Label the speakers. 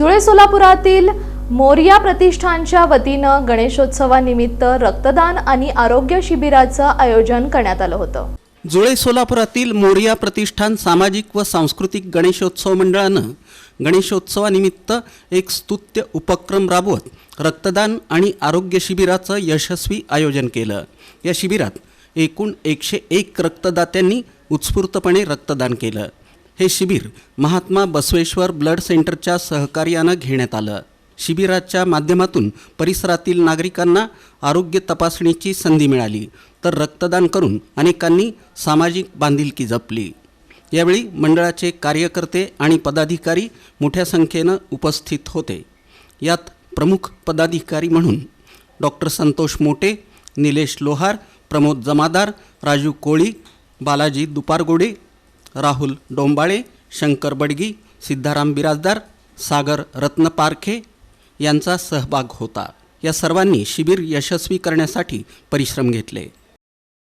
Speaker 1: धुळे सोलापुरातील मोरिया प्रतिष्ठानच्या वतीनं गणेशोत्सवानिमित्त रक्तदान आणि आरोग्य शिबिराचं आयोजन करण्यात आलं होतं.
Speaker 2: जुळे सोलापुरातील मोरिया प्रतिष्ठान सामाजिक व सांस्कृतिक गणेशोत्सव मंडळानं गणेशोत्सवानिमित्त एक स्तुत्य उपक्रम राबवत रक्तदान आणि आरोग्य शिबिराचं यशस्वी आयोजन केलं. या शिबिरात एकूण एकशे एक रक्तदात्यांनी उत्स्फूर्तपणे रक्तदान केलं. हे शिबिर महात्मा बसवेश्वर ब्लड सेंटरच्या सहकार्यानं घेण्यात आलं. शिबिराच्या माध्यमातून परिसरातील नागरिकांना आरोग्य तपासणीची संधी मिळाली. तर रक्तदान करून अनेकांनी सामाजिक बांधिलकी जपली. यावेळी मंडळाचे कार्यकर्ते आणि पदाधिकारी मोठ्या संख्येनं उपस्थित होते. यात प्रमुख पदाधिकारी म्हणून डॉक्टर संतोष मोटे निलेश लोहार प्रमोद जमादार राजू कोळी बालाजी दुपारगोडे राहुल डोंबाळे शंकर बडगी सिद्धाराम बिराजदार सागर रत्न पारखे यांचा सहभाग होता. या सर्वांनी शिबिर यशस्वी करण्यासाठी परिश्रम घेतले.